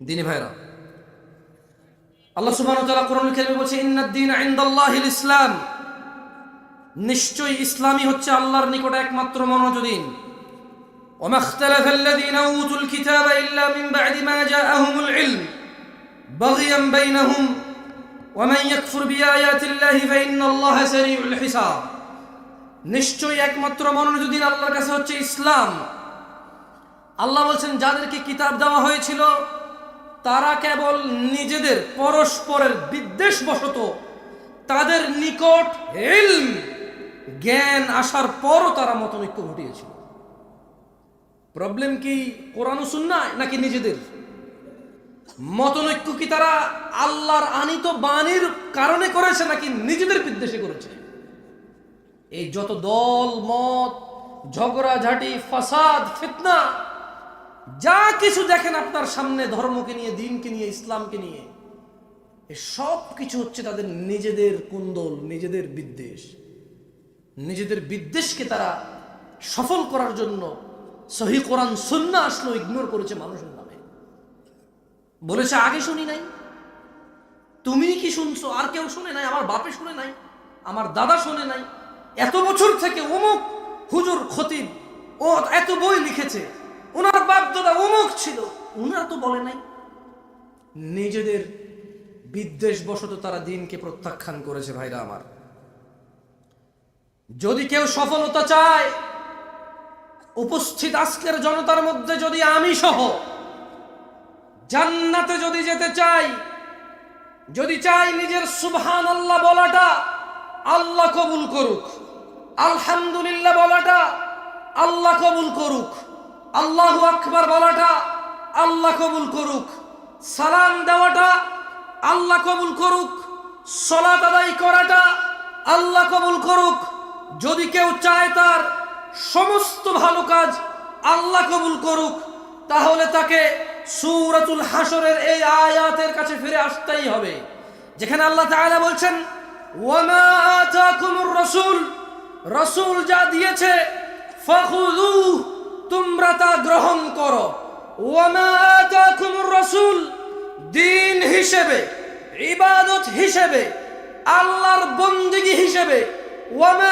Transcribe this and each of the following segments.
দিনী ভাইরা আল্লাহ সুবহানাহু ওয়া তাআলা কোরআনুল কারীমে বলছে ইন্নাদ-দীন ইনদাল্লাহিল ইসলাম নিশ্চয়ই ইসলামই হচ্ছে আল্লাহর নিকটে একমাত্র মনোনীত দিন وما اختلف الذين اوتوا الكتاب الا من بعد ما جاءهم العلم بغيا بينهم ومن يكفر بآيات الله فإن الله سريع الحساب নিশ্চয়ই একমাত্র মনোনীত দিন আল্লাহর কাছে হচ্ছে ইসলাম আল্লাহ বলছেন যাদেরকে কিতাব দেওয়া হয়েছিল তারা কেবল নিজেদের পরস্পরের বিদ্বেষ বশত তাদের নিকট ইলম, জ্ঞান আসার পরও তারা মতনৈক্য ঘটিয়েছিল। প্রবলেম কি কোরআন সুন্নায় নাকি নিজেদের? মতনৈক্য কি তারা আল্লাহর আনিত বাণীর কারণে করেছে নাকি নিজেদের বিদ্বেষে করেছে? এই যত দল, মত, ঝগড়াঝাটি, ফাসাদ, ফিতনা যা কিছু দেখেন আপনার সামনে ধর্মকে নিয়ে, দিনকে নিয়ে, ইসলামকে নিয়ে সব কিছু হচ্ছে তাদের নিজেদের কুন্দল, নিজেদের বিদ্বেষ। নিজেদের বিদ্বেষকে তারা সফল করার জন্য সহি কোরআন সুন্না আসলো ইগনোর করেছে মানুষের নামে। বলেছে, আগে শুনি নাই। তুমি কি শুনছো? আর কেউ শুনে নাই? আমার বাপে শুনে নাই? আমার দাদা শুনে নাই? এত বছর থেকে অমুক হুজুর খতিব ও এত বই লিখেছে। ওনার বাপ দাদা অমুক ছিল। ওনারা তো বলে নাই। নিজেদের বিদ্বেষ বশত তারা দিনকে প্রত্যাখ্যান করেছে ভাইরা আমার। যদি কেউ সফলতা চায়, উপস্থিত আজকের জনতার মধ্যে যদি আমি সহ, জান্নাতে যদি যেতে চাই, যদি চাই নিজের সুবহান আল্লাহ বলাটা, আল্লাহ কবুল করুক, আলহামদুলিল্লাহ বলাটা, আল্লাহ কবুল করুক। আল্লাহু আকবার বলাটা, আল্লাহ কবুল করুক। সালাম দেওয়াটা, আল্লাহ কবুল করুক। সলাত আদায় করাটা, আল্লাহ কবুল করুক। যদি কেউ চায় তার সমস্ত ভালো কাজ আল্লাহ কবুল করুক, তাহলে তাকে সুরাতুল হাসরের এই আয়াতের কাছে ফিরে আসতেই হবে। যেখানে আল্লাহ তাআলা বলছেন রাসূল রাসূল যা দিয়েছে ফাখুযু তোমরা তা গ্রহণ করো। রাসূল, দিন হিসেবে, ইবাদত হিসেবে, আল্লাহর বন্দিগি হিসেবে, ওয়ামা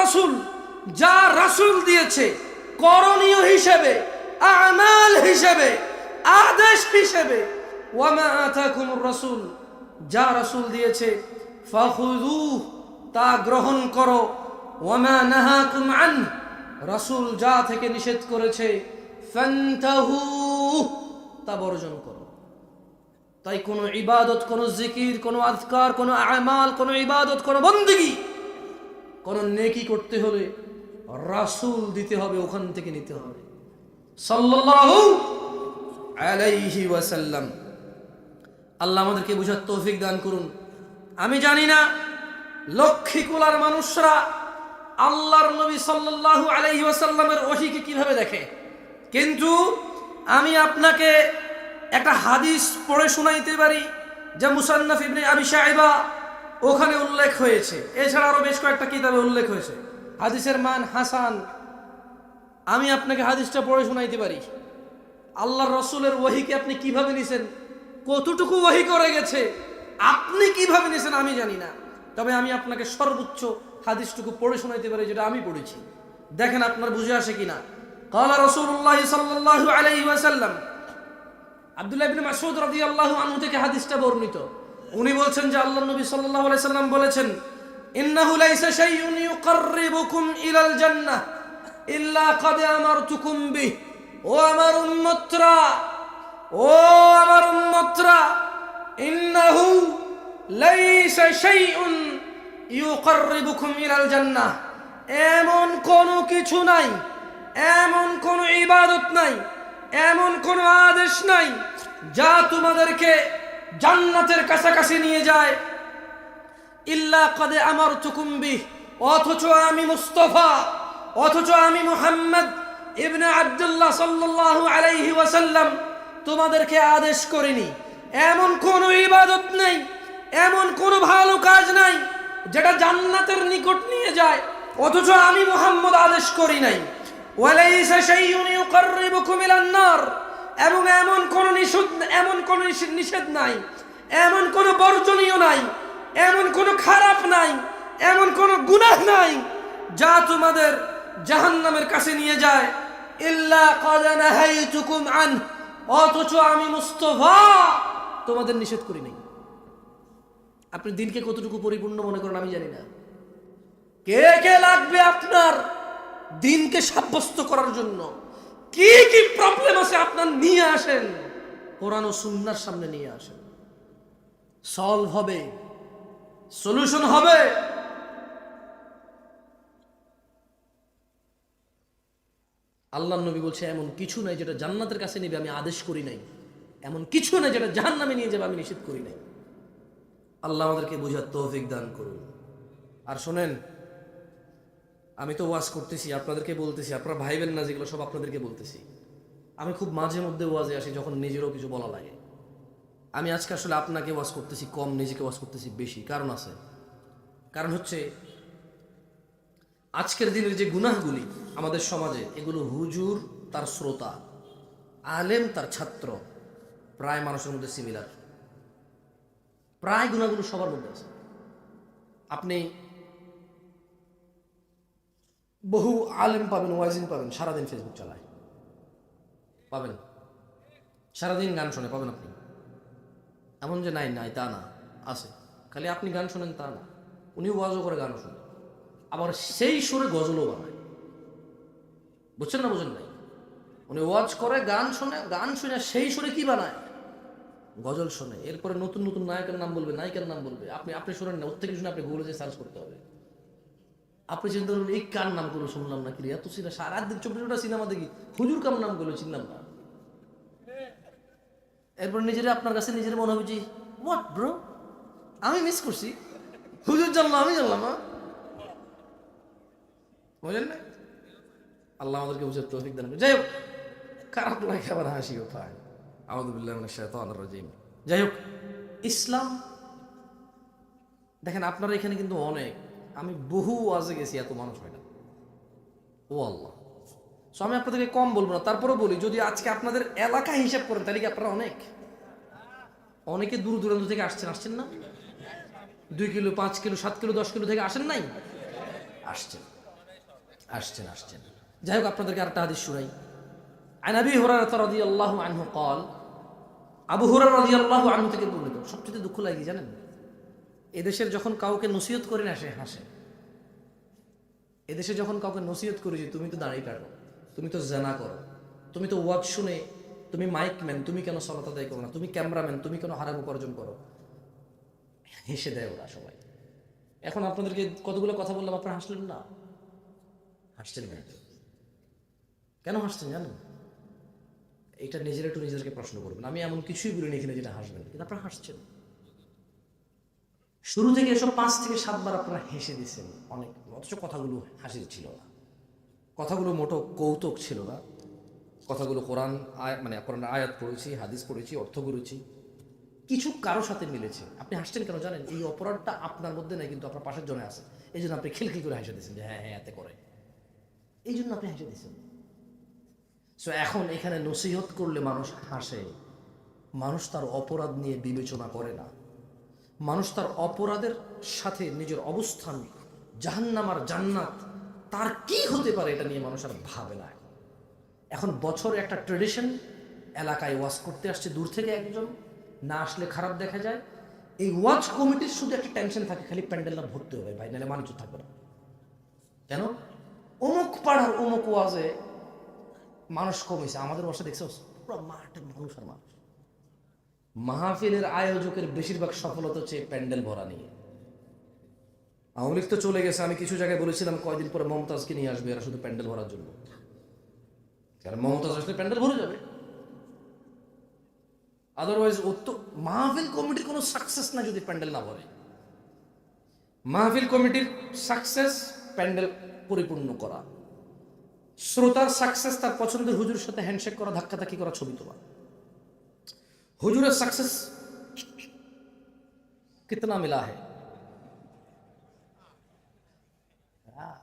রাসূল, যা রাসূল দিয়েছে, করণীয় হিসেবে, আমাল হিসেবে, আদেশ হিসেবে, ওয়ামা রাসূল, যা রাসূল দিয়েছে ফাখুযু তা গ্রহণ করো। ওয়ামা নাহাকুম আন রাসূল যা থেকে নিষেধ করেছে তা বর্জন করো। তাই কোনো ইবাদত, কোনো জিকির, কোনো আজকার কোনো আমাল, কোনো ইবাদত, কোনো বন্দিগি, কোনো নেকি করতে হলে রাসূল দিতে হবে, ওখান থেকে নিতে হবে। সাল্লাল্লাহু আলাইহি ওয়াসাল্লাম। আল্লাহ আমাদেরকে বুঝার তৌফিক দান করুন। আমি জানি না, লক্ষ্মী কুলার মানুষরা আল্লাহর নবী সাল্লাল্লাহু আলাইহি ওয়াসাল্লামের ওহিকে কীভাবে দেখে? কিন্তু আমি আপনাকে একটা হাদিস পড়ে শোনাইতে পারি যা মুসান্নাফ ইবনে আবি সাইবা ওখানে উল্লেখ হয়েছে। এছাড়া আরও বেশ কয়েকটা কিতাবে উল্লেখ হয়েছে। হাদিসের মান হাসান। আমি আপনাকে হাদিসটা পড়ে শোনাইতে পারি। আল্লাহর রসুলের ওহিকে আপনি কীভাবে নিছেন? কতটুকু ওহি করে গেছে? আপনি কীভাবে নিছেন আমি জানি না। তবে আমি আপনাকে সর্বোচ্চ হাদিসটুকু পড়ে শোনাইতে পারে যেটা আমি পড়েছি। দেখেন আপনার বুঝে আসে কিনা। কালা রসুল্লাহ সাল্লাহ আলাইহি ওয়াসাল্লাম আবদুল্লাহ ইবনে মাসুদ রাদিয়াল্লাহু আনহু থেকে হাদিসটা বর্ণিত। উনি বলছেন যে আল্লাহ নবী সাল্লাল্লাহু আলাইহি সাল্লাম বলেছেন, ইন্নাহু লাইসা শাইউন ইউকাররিবুকুম ইলাল জান্নাহ ইল্লা ক্বাদ আমারতুকুম বিহ। ও আমার উম্মতরা, ও আমার উম্মতরা, ইন্নাহু লাইসা শাইউন এমন কোনো কিছু নাই, এমন কোনো ইবাদত নাই, এমন কোনো আদেশ নাই যা তোমাদেরকে জান্নাতের কাছাকাছি নিয়ে যায়। ইল্লা কদে আমার চুকুম্বি অথচ আমি মুস্তফা, অথচ আমি মুহাম্মদ ইবনে আব্দুল্লাহ সাল্লাল্লাহু আলাইহি ওয়াসাল্লাম তোমাদেরকে আদেশ করিনি। এমন কোনো ইবাদত নেই, এমন কোনো ভালো কাজ নাই যেটা জান্নাতের নিকট নিয়ে যায়, অথচ আমি মোহাম্মদ আদেশ করি নাই। এবং এমন কোন নিষেধ কোনো নিষে- নিষেধ নাই। এমন কোনো বর্জনীয় নাই। এমন কোনো খারাপ নাই। এমন কোনো গুনাহ নাই যা তোমাদের জাহান্নামের কাছে নিয়ে যায়। ইল্লা ক্বাদ নাহাইতুকুম আন অথচ আমি মুস্তফা তোমাদের নিষেধ করি নাই। আপনি দিনকে কতটুকু পরিপূর্ণ মনে করেন আমি জানি না। কে কে লাগবে আপনার দিনকে সাব্যস্ত করার জন্য? কি কি প্রবলেম আছে আপনার নিয়ে আসেন। কোরআন ও সুন্নার সামনে নিয়ে আসেন। সলভ হবে। সলিউশন হবে। আল্লাহ নবী বলছে, এমন কিছু নাই যেটা জান্নাতের কাছে নেবে, আমি আদেশ করি নাই। এমন কিছু নাই যেটা জাহান্নামে নিয়ে যাবে, আমি নিষেধ করি নাই। আল্লাহ আমাদেরকে বোঝার তৌফিক দান করুন। আর শোনেন, আমি তো ওয়াজ করতেছি, আপনাদেরকে বলতেছি, আপনারা ভাইবেন না যেগুলো সব আপনাদেরকে বলতেছি। আমি খুব মাঝে মধ্যে ওয়াজে আসি যখন নিজেরও কিছু বলা লাগে। আমি আজকে আসলে আপনাকে ওয়াজ করতেছি, কম নিজেকে ওয়াজ করতেছি বেশি। কারণ আছে। কারণ হচ্ছে, আজকের দিনের যে গুনাহগুলি আমাদের সমাজে, এগুলো হুজুর তার শ্রোতা, আলেম তার ছাত্র, প্রায় মানুষের মধ্যে সিমিলার প্রায় গুণাগুলো সবার মধ্যে আছে। আপনি বহু আলেম পাবেন ওয়াজিন পাবেন, সারাদিন ফেসবুক চালায়। পাবেন। সারাদিন গান শোনে, পাবেন আপনি। এমন যে নাই নাই, তা না, আছে। খালি আপনি গান শোনেন, তা না। উনি ওয়াজও করে, গানও শোনেন। আবার সেই সুরে গজলও বানায়। বুঝছেন না, বুঝেন নাই? উনি ওয়াজ করে, গান শোনে, গান শুনে সেই সুরে কি বানায়? গজল শোনে, এরপরে নতুন নতুন নায়কের নাম বলবে, নায়িকার নাম বলবে, আপনি আপনি শোনেন না, ওর থেকে শুনে আপনি গুগলে সার্চ করতে হবে। আপনি চিন্তা করুন, এই কার নাম করে শুনলাম না কি এত সিনেমা সারা দিন চব্বিশ ঘণ্টা সিনেমা দেখি, হুজুর কাম নাম করল চিনলাম না। এরপর নিজের আপনার কাছে নিজের মনে হবে যে হোয়াট ব্রো আমি মিস করছি। হুজুর জানলাম আমি জানলাম না বুঝলেন না? আল্লাহ আমাদেরকে বুঝে তৌফিক দান যাই হোক, খারাপ লাগে, আবার হাসিও পায়। যাই হোক ইসলাম, দেখেন আপনারা এখানে কিন্তু অনেক, আমি বহু ওয়াজে গেছি, এত মানুষ হয় না। ও আল্লাহ সো আমি আপনাদেরকে কম বলব না, তারপরেও বলি, যদি আজকে আপনাদের এলাকা হিসাব করেন, তাহলে কি আপনারা অনেক? অনেকে দূর দূরান্ত থেকে আসছেন আসছেন না? দুই কিলো, পাঁচ কিলো, সাত কিলো, দশ কিলো থেকে আসেন নাই? আসছেন আসছেন আসছেন। যাই হোক আপনাদেরকে আর একটা হাদিস শুনাই। আনাবি হরার তরাদি আল্লাহ আনহু কল আবু হুরার রাজি আল্লাহ আনহু থেকে বর্ণিত। সবচেয়ে দুঃখ লাগে জানেন? এদেশের যখন কাউকে নসিহত করে না সে হাসে, এদেশে যখন কাউকে নসিহত করি যে তুমি তো দাঁড়িয়ে কাটো তুমি তো জানা করো, তুমি তো ওয়াজ শুনে তুমি মাইক ম্যান তুমি কেন সলাত আদায় করো না? তুমি ক্যামেরাম্যান তুমি কেন হারাম উপার্জন করো? হেসে দেয় ওরা সবাই। এখন আপনাদেরকে কতগুলো কথা বললাম, আপনারা হাসলেন না? হাসছেন কেন হাসছেন জানেন? এটা নিজের একটু নিজেদেরকে প্রশ্ন করবেন। আমি এমন কিছুই বলিনি এখানে যেটা হাসবেন। কিন্তু আপনারা হাসছেন। শুরু থেকে এসব পাঁচ থেকে সাতবার আপনারা হেসে দিচ্ছেন অনেক। অথচ কথাগুলো হাসির ছিল না। কথাগুলো মোটো কৌতুক ছিল না। কথাগুলো কোরআন মানে কোরআন আয়াত পড়েছি, হাদিস পড়েছি, অর্থ করেছি। কিছু কারোর সাথে মিলেছে। আপনি হাসছেন কেন জানেন? এই অপরাধটা আপনার মধ্যে নেই, কিন্তু আপনার পাশের জনে আছে। এই জন্য আপনি খিলখিল করে হেসে দিচ্ছেন যে হ্যাঁ হ্যাঁ এতে করে। এই জন্য আপনি হেসে দিচ্ছেন। সো এখন এখানে নসিহত করলে মানুষ হাসে। মানুষ তার অপরাধ নিয়ে বিবেচনা করে না। মানুষ তার অপরাধের সাথে নিজের অবস্থান, জাহান্নাম আর জান্নাত, তার কি হতে পারে এটা নিয়ে মানুষ আর ভাবে না। এখন বছরে একটা ট্রেডিশন এলাকায় ওয়াজ করতে আসছে দূর থেকে একজন, না আসলে খারাপ দেখা যায়। এই ওয়াজ কমিটির শুধু একটা টেনশন থাকে, খালি প্যান্ডেলটা ভর্তি হবে ভাই, নাহলে মানুষ থাকবে না। কেন? অমুক পাড়ার অমুক ওয়াজে মানুষ কমেছে আমাদের বসে দেখছ? মানুষ আর মানুষ। মাহফিলের আয়োজকের বেশিরভাগ সফলতা হচ্ছে প্যান্ডেল ভরা নিয়ে। আওয়ামী তো চলে গেছে, আমি কিছু জায়গায় বলেছিলাম, কয়দিন পরে মমতাজকে নিয়ে আসবে এরা শুধু প্যান্ডেল ভরার জন্য। কারণ মমতাজ আসলে প্যান্ডেল ভরে যাবে। আদারওয়াইজ মাহফিল কমিটির কোনো সাকসেস না যদি প্যান্ডেল না ভরে। মাহফিল কমিটির সাকসেস প্যান্ডেল পরিপূর্ণ করা। শ্রোতার সাকসেস তার পছন্দের হুজুরের সাথে হ্যান্ডশেক করা, ধাক্কাধাক্কি করা ছবি তোলা। হুজুরের সাকসেস কিতনা মিলা হ্যাঁ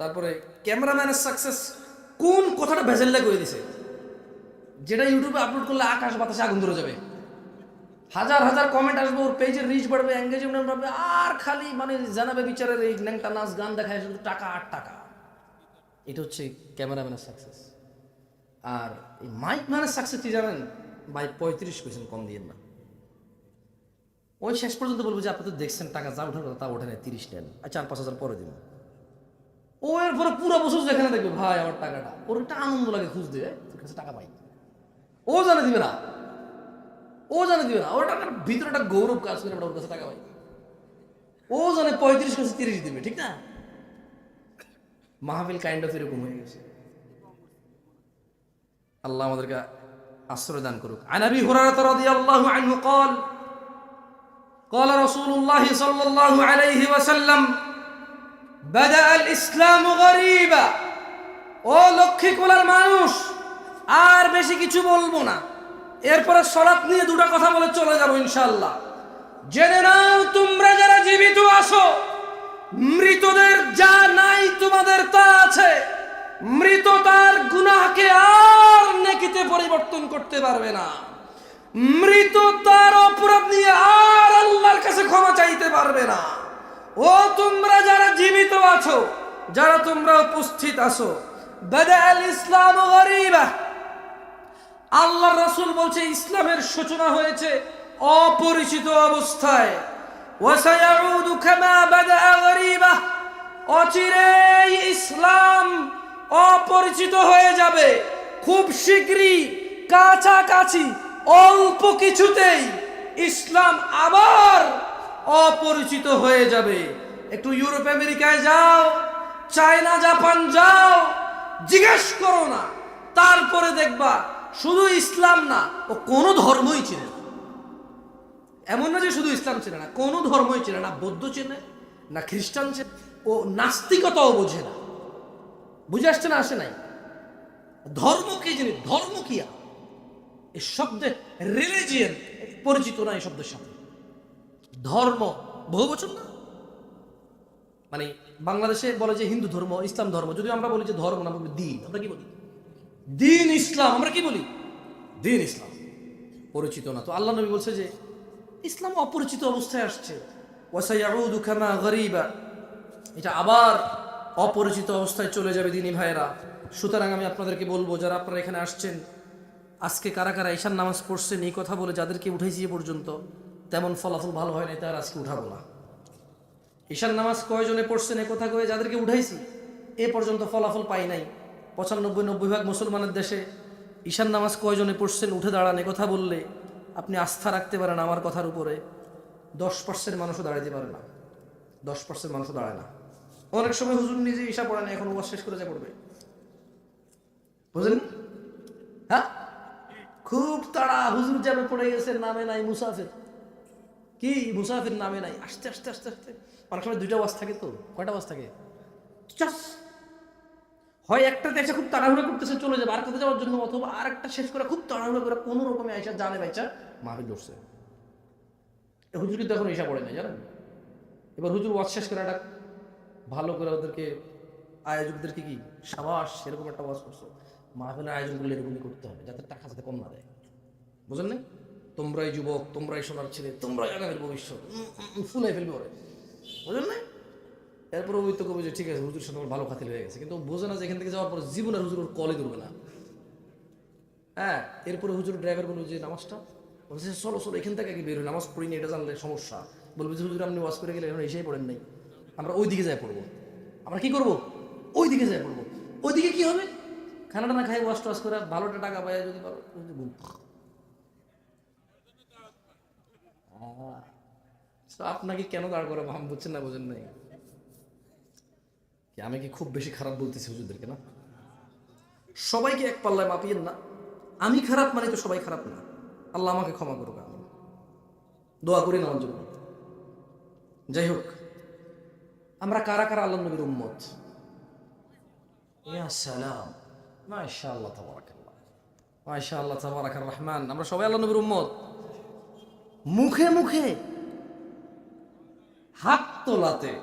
তারপরে ক্যামেরাম্যানের সাকসেস কোন কথাটা ভেজেল্লা করে দিছে? যেটা ইউটিউবে আপলোড করলে আকাশ বাতাসে আগুন ধরে যাবে। হাজার হাজার কমেন্ট আসবে, ওর পেজের রিচ বাড়বে এঙ্গেজমেন্ট বাড়বে, আর খালি মানে জানাবে বিচারের এই ন্যাংটা নাচ গান দেখায় শুধু টাকা আর টাকা। এটা হচ্ছে ক্যামেরাম্যানের সাকসেস আর এই মাইক ম্যানের সাকসেস কি জানেন? ভাই পঁয়ত্রিশ কোয়েছেন কম দিয়ে না। ওই শেষ পর্যন্ত বলব যে আপনি তো দেখছেন টাকা যা ওঠার কথা তা ওঠে না তিরিশ নেন। আর চার পাঁচ হাজার পরে দিন। ও এরপরে পুরো বছর যেখানে দেখবে ভাই আমার টাকাটা। ওর একটা আনন্দ লাগে খুঁজতে "এই, তোর কাছে টাকা পাই। ও জানে দিবে না। ও জানে দিবে না। ওর টাকার ভিতরে একটা গৌরব কাজ করে ওর কাছে টাকা পাই। ও জানে পঁয়ত্রিশ কাছে তিরিশ দিবে ঠিক না? মাহফিল কাইন্ড অফ এরকম হয়ে গেছে আল্লাহ আমাদেরকে আশ্রয় দান করুক আনাবি হুরায়রা রাদিয়াল্লাহু আনহু قال قال رسول الله صلى الله عليه وسلم بدأ الإسلام غريبا ও লক্ষ্মী কোলার মানুষ আর বেশি কিছু বলবো না এরপরে সলাৎ নিয়ে দুটো কথা বলে চলে যাবো ইনশাল্লাহ জেনে নাও তোমরা যারা জীবিত আছো মৃতদের যা নাই তোমাদের তা আছে। মৃত তার গুনাহকে আর নেকিতে পরিবর্তন করতে পারবে না। মৃত তার অপরাধ নিয়ে আর আল্লাহর কাছে ক্ষমা চাইতে পারবে না। ও, তোমরা যারা জীবিত আছো, যারা তোমরা উপস্থিত আছো বাদা আল ইসলাম আল্লাহ রাসূল বলছে, ইসলামের সূচনা হয়েছে অপরিচিত অবস্থায়। অচিরেই ইসলাম অপরিচিত হয়ে যাবে। খুব শীঘ্রই, কাছাকাছি, অল্প কিছুতেই ইসলাম আবার অপরিচিত হয়ে যাবে। একটু ইউরোপ, আমেরিকায় যাও, চায়না, জাপান যাও, জিজ্ঞেস করো না। তারপরে দেখবা, শুধু ইসলাম না, ও কোনো ধর্মই না। এমন না যে শুধু ইসলাম চেনে না, কোনো ধর্মই চেনে না, বৌদ্ধ চেনে না, খ্রিস্টান চেনে, ও নাস্তিকতাও বোঝে না। বুঝে আসছে না, আসে নাই? ধর্ম কি জিনিস? ধর্ম কি? এই শব্দে রিলিজিয়ন পরিচিত না এই শব্দের সাথে। ধর্ম বহু বছর না? মানে বাংলাদেশে বলে যে হিন্দু ধর্ম, ইসলাম ধর্ম যদি আমরা বলি যে ধর্ম না, বলি দিন। আমরা কি বলি? দিন ইসলাম, আমরা কি বলি? দিন ইসলাম, পরিচিত না। তো আল্লাহ নবী বলছে যে ইসলাম অপরিচিত অবস্থায় আসছে। এটা আবার অপরিচিত অবস্থায় চলে যাবে দিনী ভাইয়েরা। সুতরাং আমি আপনাদেরকে বলব, যারা আপনারা এখানে আসছেন, আজকে কারা কারা ঈশান নামাজ পড়ছেন, এই কথা বলে যাদেরকে উঠেছি এ পর্যন্ত, তেমন ফলাফল ভালো হয় নাই, তার আজকে উঠাবো না। ঈশান নামাজ কয়জনে পড়ছেন এ কথা কয়ে যাদেরকে উঠাইছি, এ পর্যন্ত ফলাফল পাই নাই। পঁচানব্বই, নব্বই ভাগ মুসলমানের দেশে ঈশান নামাজ কয়জনে পড়ছেন, উঠে দাঁড়ান, এ কথা বললে আপনি আস্থা রাখতে পারেন আমার কথার উপরে। দশ পার্সেন্ট মানুষও দাঁড়াইতে পারে না। দশ পার্সেন্ট মানুষও দাঁড়ায় না। অনেক সময় হুজুর নিজে ঈশা পড়ে না, এখন ওয়াজ শেষ করে যা পড়বে। বুঝলেন? হ্যাঁ? খুব তাড়া, হুজুর যাবে পড়ে গেছে, নামে নাই, মুসাফির। কি? মুসাফির নামে নাই। আস্তে আস্তে আস্তে আস্তে। অনেক সময় দুইটা ওয়াজ থাকে তো? কয়টা ওয়াজ থাকে? চাস হয় একটা দেশে খুব তাড়াহুড়ো করতেছে চলে যাবে আরেকটাতে যাওয়ার জন্য অথবা আরেকটা শেষ করে খুব তাড়াহুড়ো করে কোনো রকমে আইসা জানে বাইচা মাহবিল ধরছে। হুজুর কিন্তু এখন এসা পড়ে না জানেন? এবার হুজুর ওয়াজ শেষ করে একটা ভালো করে ওদেরকে আয়োজকদেরকে কি সাবাস সেরকম একটা ওয়াজ করছ। মাহফিলের আয়োজনগুলো এরকমই করতে হবে যাতে টাকা যাতে কম না দেয়। বুঝলেন না তোমরাই যুবক তোমরাই সোনার ছেলে তোমরাই আগামীর ভবিষ্যৎ উম, ফেলবে ওরে। বুঝলেন না এরপরে ওই তো কবে যে, ঠিক আছে, হুজুর সাথে ভালো খাতির হয়ে গেছে। কিন্তু বোঝে না যে এখান থেকে যাওয়ার পর জীবন আর হুজুর কলই ধরবে না। হ্যাঁ এরপরে হুজুর ড্রাইভার বলবে যে নামাজটা? বলছে চলো চলো, এখান থেকে বের হই, নামাজ পড়িনি, এটা জানলে সমস্যা। বলবে যে, হুজুর, আপনি ওয়াজ করে গেলে এখন এসেই পড়েন নাই। আমরা ওই দিকে যাই পড়ব। আমরা কি করব? ওই দিকে যাই পড়ব। ওই দিকে কি হবে? খানাটা না খাই ওয়াশ টাশ করে, ভালোটা টাকা পায় যদি আপনাকে কেন দাঁড় করে ভাম বুঝছেন না, বোঝেন নাই। আমি কি খুব বেশি খারাপ বলতেছি হুজুরদেরকে না? সবাইকে এক পাল্লায় মাপিয়েন না। আমি খারাপ মানে তো সবাই খারাপ না। আল্লাহ আমাকে ক্ষমা করুক আমি দোয়া করি না আমার জন্য। যাই হোক, আমরা কারা কারা আল্লাহ নবীর উম্মত? তাবারাকার রহমান। আমরা সবাই আল্লাহ নবীর উম্মত। মুখে মুখে হাত তোলাতে